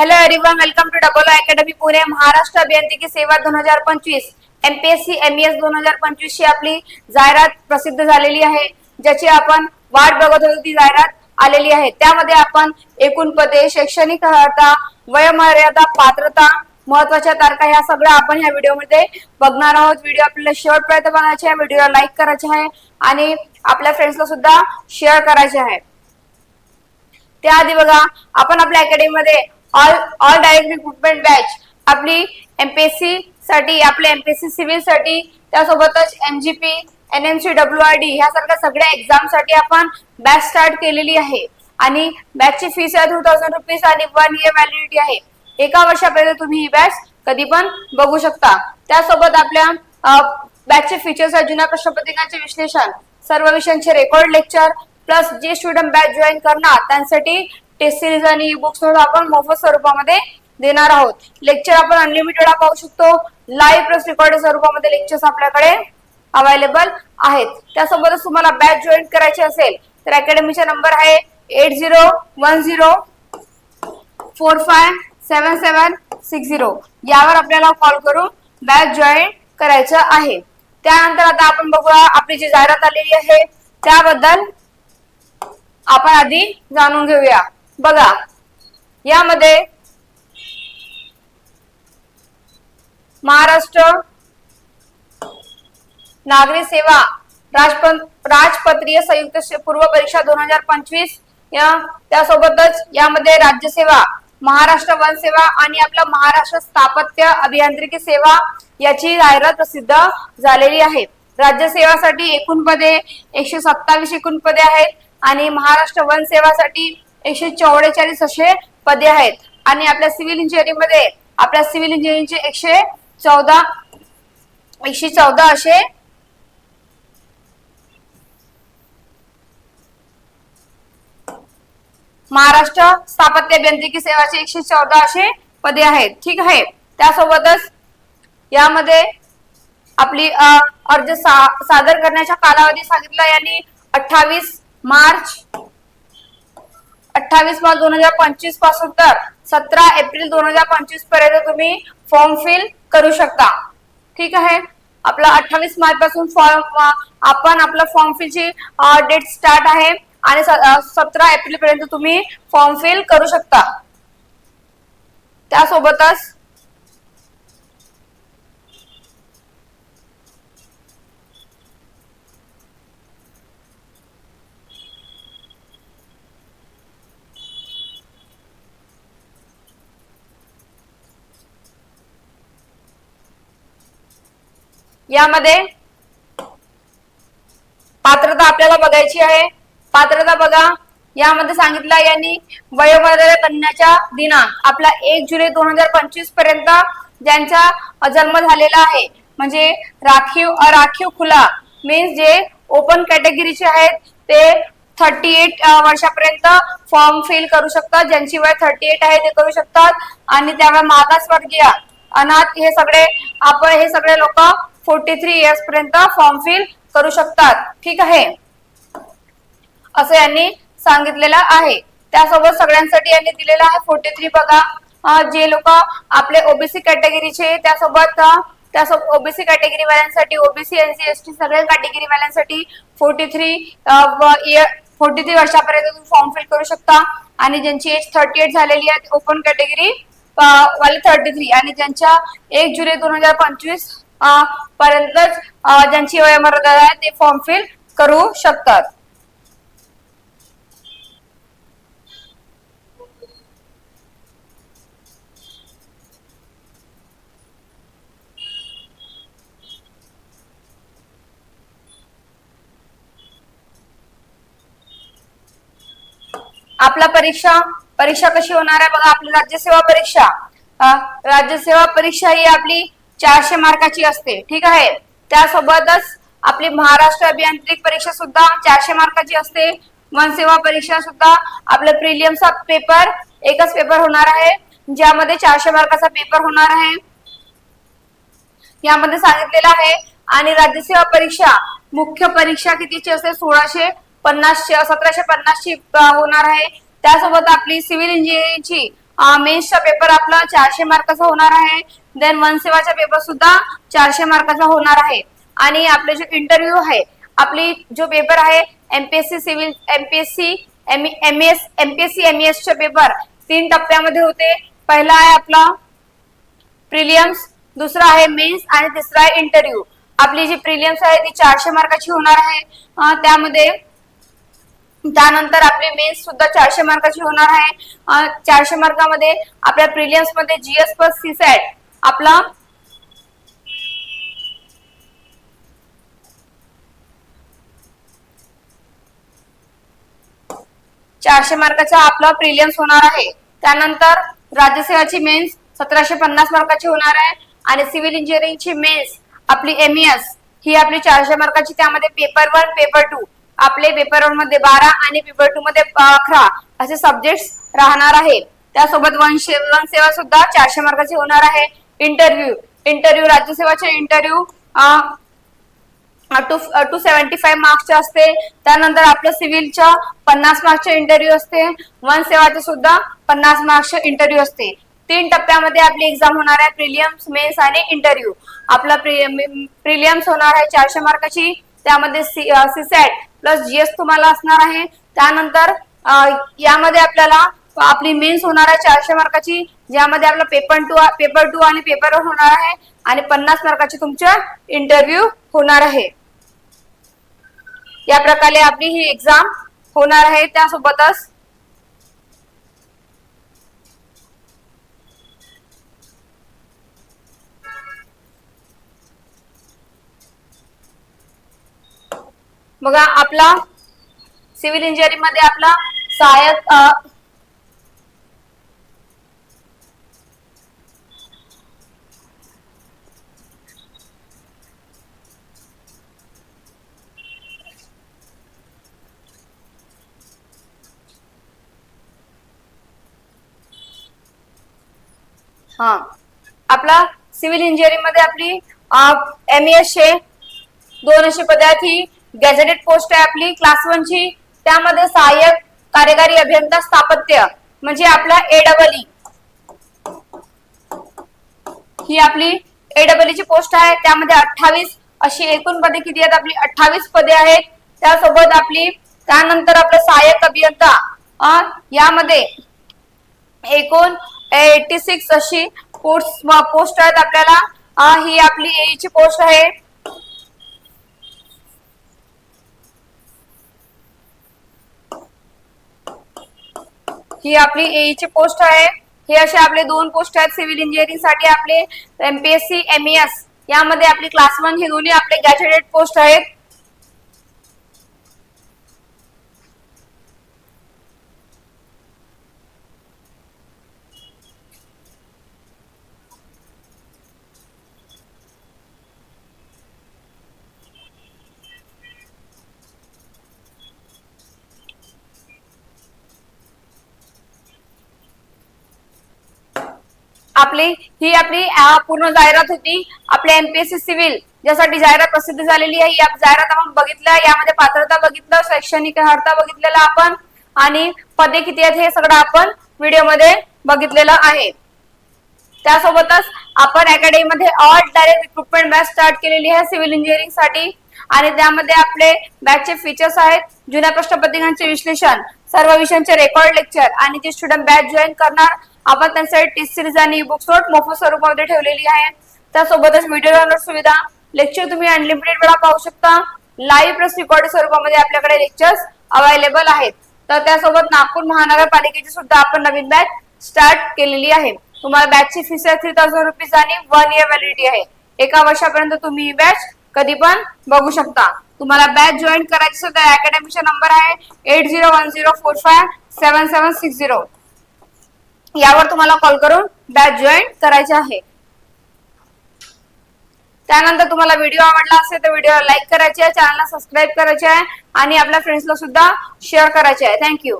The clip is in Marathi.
Hello everyone welcome to double academy Pune Maharashtra अभियांत्रिकी सेवा दोन हजार पंचवीस. एमपीएससी एमईएस दोन हजार पंचवीस ची आपली जाहिरात प्रसिद्ध झालेली आहे ज्याची आपण वाट बघत होतो ती जाहिरात आलेली आहे. त्यामध्ये आपण एकूण पदे शैक्षणिक अर्हता वयमर्यादा पात्रता महत्त्वाच्या तारखा ह्या सगळ्या आपण ह्या व्हिडिओमध्ये बघणार आहोत. व्हिडिओ आपल्याला शेवटपर्यंत बघायचे आहे व्हिडिओला लाईक करायचे आहे आणि आपल्या फ्रेंड्सला सुद्धा शेअर करायचे आहे. त्याआधी बघा आपण आपल्या अकॅडमीमध्ये all all direct recruitment batch आपली एमपीएससी साठी आपल्या एमपीएससी सिव्हिलसाठी त्यासोबतच MJP NMC W R D ह्यासारख्या सगळ्या एक्झामसाठी आपण बॅच स्टार्ट केलेली आहे. आणि बॅचची फीस आहे टू थाउजंड रुपीज आणि वन इयर व्हॅलिडिटी आहे. एका वर्षापर्यंत तुम्ही ही बॅच कधी पण बघू शकता. त्यासोबत आपल्या बॅचचे फीचर्स आहेत जुन्या प्रश्नपत्रिकांचे विश्लेषण सर्व विषयांचे रेकॉर्ड लेक्चर प्लस जे स्टुडंट बॅच जॉईन करणार त्यांसाठी टेस्ट सिरीज आणि ई बुक्स आपण मोफत स्वरूपामध्ये देणार आहोत. लेक्चर आपण अनलिमिटेड पाहू शकतो. लाईव्ह प्लस रेकॉर्ड स्वरूपामध्ये लेक्चर्स आपल्याकडे अवेलेबल आहेत. त्यासोबतच तुम्हाला बॅच जॉईन करायची असेल तर अकॅडमीचा नंबर आहे eight zero one zero four five seven seven six zero यावर आपल्याला कॉल करून बॅच जॉईन करायचं आहे. त्यानंतर आता आपण बघूया आपली जी जाहिरात आलेली आहे त्याबद्दल आपण आधी जाणून घेऊया. बघा यामध्ये महाराष्ट्र नागरी सेवा राजपत्रीय संयुक्त पूर्व परीक्षा दोन हजार पंचवीस या त्यासोबतच यामध्ये राज्यसेवा महाराष्ट्र वन सेवा आणि आपला महाराष्ट्र स्थापत्य अभियांत्रिकी सेवा याची जाहिरात प्रसिद्ध झालेली आहे. राज्यसेवासाठी एकूण पदे एकशे सत्तावीस एकूण पदे आहेत आणि महाराष्ट्र वन सेवासाठी एकशे चौवेचाळीस असे पदे आहेत. आणि आपल्या सिव्हिल इंजिनिअरिंगमध्ये आपल्या सिव्हिल इंजिनिअरिंगचे एकशे चौदा एकशे चौदा असे महाराष्ट्र स्थापत्य अभियांत्रिकी सेवाचे एकशे चौदा असे पदे आहेत. ठीक आहे? त्यासोबतच यामध्ये आपली अर्ज सा- सादर करण्याचा कालावधी सांगितला यांनी अठ्ठावीस मार्च अठ्ठावीस मार्च दोन हजार पंचवीसपासून तर सतरा एप्रिल दोन हजार पंचवीसपर्यंत तुम्ही फॉर्म फिल करू शकता. ठीक आहे? आपला अठ्ठावीस मार्च पासून फॉर्म आपण आपला फॉर्म फिलची डेट स्टार्ट आहे आणि सतरा एप्रिल पर्यंत तुम्ही फॉर्म फिल करू शकता. त्यासोबतच यामध्ये पात्रता आपल्याला बघायची आहे. पात्रता बघा. यामध्ये सांगितलं यांनी वयोमर्यादा बनण्याच्या दिनांक आपला एक जुलै दोन हजार पंचवीसपर्यंत ज्यांचा जन्म झालेला आहे. म्हणजे राखीव अराखीव खुला मीन्स जे ओपन कॅटेगरीचे आहेत ते थर्टी एट वर्षापर्यंत फॉर्म फिल करू शकतात. ज्यांची वय थर्टी एट आहे ते करू शकतात. आणि त्यामुळे मागासवर्गीय अनाथ हे सगळे आपण हे सगळे लोक फोर्टी थ्री इयर्स पर्यंत फॉर्म फिल करू शकतात. ठीक आहे? असं यांनी सांगितलेलं आहे. त्यासोबत सगळ्यांसाठी यांनी दिलेलं आहे फोर्टी थ्री बघा जे लोक आपले ओबीसी कॅटेगरीचे त्यासोबत अं, त्यासोबत ओबीसी कॅटेगरी वाल्यांसाठी ओबीसी एनसी एस टी सगळ्या कॅटेगरी वाल्यांसाठी फोर्टी थ्री फोर्टी थ्री वर्षापर्यंत तुम्ही फॉर्म फिल करू शकता. आणि ज्यांची एज थर्टी एट झालेली आहे ओपन कॅटेगरी वाले थर्टी थ्री आणि ज्यांच्या एक जुलै दोन हजार पंचवीस पर्यंतच ज्यांची वयोमर्यादा आहे ते फॉर्म फिल करू शकतात. आपला परीक्षा परीक्षा कशी होणार आहे? बघा आपली राज्यसेवा परीक्षा. राज्यसेवा परीक्षा ही आपली चारशे मार्काची असते. ठीक आहे? त्यासोबतच आपली महाराष्ट्र अभियांत्रिक परीक्षा सुद्धा चारशे मार्काची असते. वनसेवा परीक्षा सुद्धा आपलं प्रिलियमचा पेपर एकच पेपर होणार आहे. ज्यामध्ये चारशे मार्काचा पेपर होणार आहे. यामध्ये सांगितलेलं आहे आणि राज्यसेवा परीक्षा मुख्य परीक्षा कितीची असते? सोळाशे पन्नासशे सतराशे पन्नासची होणार आहे. त्यासोबत आपली सिव्हिल इंजिनिअरिंगची मेन्सचा पेपर आपला चारशे मार्काचा होणार आहे. देन वन सेवाचा पेपर सुद्धा चारशे मार्काचा होणार आहे. आणि आपले जो इंटरव्ह्यू आहे आपली जो पेपर आहे MPSC civil MPSC M S MPSC S चे पेपर तीन टप्प्यामध्ये होते. पहिला आहे आपला प्रिलियम्स दुसरा आहे मेन्स आणि तिसरा आहे इंटरव्ह्यू आपली जी प्रिलियम्स आहे ती चारशे मार्काची होणार आहे. त्यामध्ये त्यानंतर आपली मेन्स सुद्धा चारशे मार्काची होणार आहे. चारशे मार्कामध्ये आपल्या प्रिलियम्समध्ये जीएस प्लस सीसॅट आपला चारशे मार्काचा आपला प्रिलियम्स होणार आहे. त्यानंतर राज्यसेवाची मेन्स सतराशे पन्नास मार्काची होणार आहे आणि सिव्हिल इंजिनिअरिंगची मेन्स आपली एमईएस ही आपली चारशे मार्काची त्यामध्ये पेपर वन पेपर टू आपले पेपर वनमध्ये बारा आणि पेपर टू मध्ये अकरा असे सब्जेक्ट्स राहणार आहे त्यासोबत वन वन सेवा सुद्धा चारशे मार्काची होणार आहे. Interview interview राज्यसेवाचे interview two two seventy five मार्क्सचे असते. त्यानंतर आपलं सिव्हिलच्या पन्नास मार्क्सचे इंटरव्ह्यू असते. वन सेवाचे सुद्धा पन्नास मार्क्सचे इंटरव्ह्यू असते. तीन टप्प्यामध्ये आपली एक्झाम होणार आहे. प्रिलियम्स मेन्स आणि इंटरव्ह्यू आपला प्रिलियम्स होणार आहे चारशे मार्काची. त्यामध्ये सीसॅट प्लस जीएस तुम्हाला असणार आहे. त्यानंतर यामध्ये आपल्याला आपली मेन्स होणार आहे चारशे मार्काची ज्यामध्ये आपला पेपर टू पेपर टू आणि पेपर वन होणार आहे आणि पन्नास मार्काची तुमच्या इंटरव्ह्यू होणार आहे. या प्रकारे आपली ही एक्झाम होणार आहे. त्यासोबतच बघा आपला सिव्हिल इंजिनिअरिंगमध्ये आपला सहाय्यक हा. आपला सिव्हिल इंजिनिअरिंगमध्ये आपली एम एस चे दोन गॅझेटेड पोस्ट आहे आपली क्लास वन ची त्यामध्ये सहाय्यक कार्यकारी अभियंता स्थापत्य म्हणजे आपला ए डबल ई ही आपली ए डबल ची पोस्ट आहे. त्यामध्ये अठ्ठावीस अशी एकूण पदे किती आहेत? आपली अठ्ठावीस पदे आहेत. त्यासोबत आपली त्यानंतर आपलं सहाय्यक अभियंता यामध्ये एकूण एटी सिक्स अशी पोस्ट पोस्ट आहेत आपल्याला. ही आपली ए ची पोस्ट आहे. ही आपली ए ची पोस्ट आहे. हे असे आपले दोन पोस्ट आहेत. सिव्हिल इंजिनिअरिंगसाठी आपले एमपीएससी एमईएस यामध्ये आपली क्लास वन हे दोन्ही आपले गॅजेटेड पोस्ट आहेत. आपली ही आपली पूर्ण जाहिरात होती. आपल्या एमपीएससी सिव्हिल ज्यासाठी जाहिरात प्रसिद्ध झालेली आहे. या जाहिरात आपण बघितल्या यामध्ये पात्रता बघितलं शैक्षणिक अर्हता बघितलेला आपण आणि पदे किती आहेत हे सगळं आपण व्हिडिओमध्ये बघितलेलं आहे. त्यासोबतच आपण अकॅडमी मध्ये all direct recruitment batch start केलेली आहे सिव्हिल इंजिनिअरिंगसाठी. आणि त्यामध्ये आपले बॅचचे फीचर्स आहेत. जुन्या प्रश्नपत्रिकांचे विश्लेषण सर्व विषयांचे रेकॉर्ड लेक्चर आणि जे स्टुडंट बॅच जॉईन करणार आपण त्यांच्यासाठी टेस्ट सिरीज आणि बुक्स नोट मोफत स्वरूपामध्ये ठेवलेली आहे. त्यासोबतच व्हिडिओ डाउनलोड सुविधा लेक्चर तुम्ही अनलिमिटेड वेळा पाहू शकता. लाईव्ह प्लस रेकॉर्ड स्वरूपामध्ये आपल्याकडे लेक्चर्स अवेलेबल आहेत. तर त्यासोबत नागपूर महानगरपालिकेची सुद्धा आपण नवीन बॅच स्टार्ट केलेली आहे. तुम्हाला बॅचची फीस आहे थ्री थाउजंड रुपीज आणि वन इयर व्हॅलिडिटी आहे. एका वर्षापर्यंत तुम्ही ही बॅच कधी पण बघू शकता. तुम्हाला बॅच जॉईन करायची सुद्धा अकॅडमीचा नंबर आहे. Eight zero one zero four five seven seven six zero यावर तुम्हाला कॉल करून बॅच जॉईन करायचे आहे. त्यानंतर तुम्हाला व्हिडिओ आवडला असेल तर व्हिडिओ लाईक करायचे आहे चॅनलला सबस्क्राईब करायचे आहे आणि आपल्या फ्रेंड्सला सुद्धा शेअर करायचे आहे. थँक्यू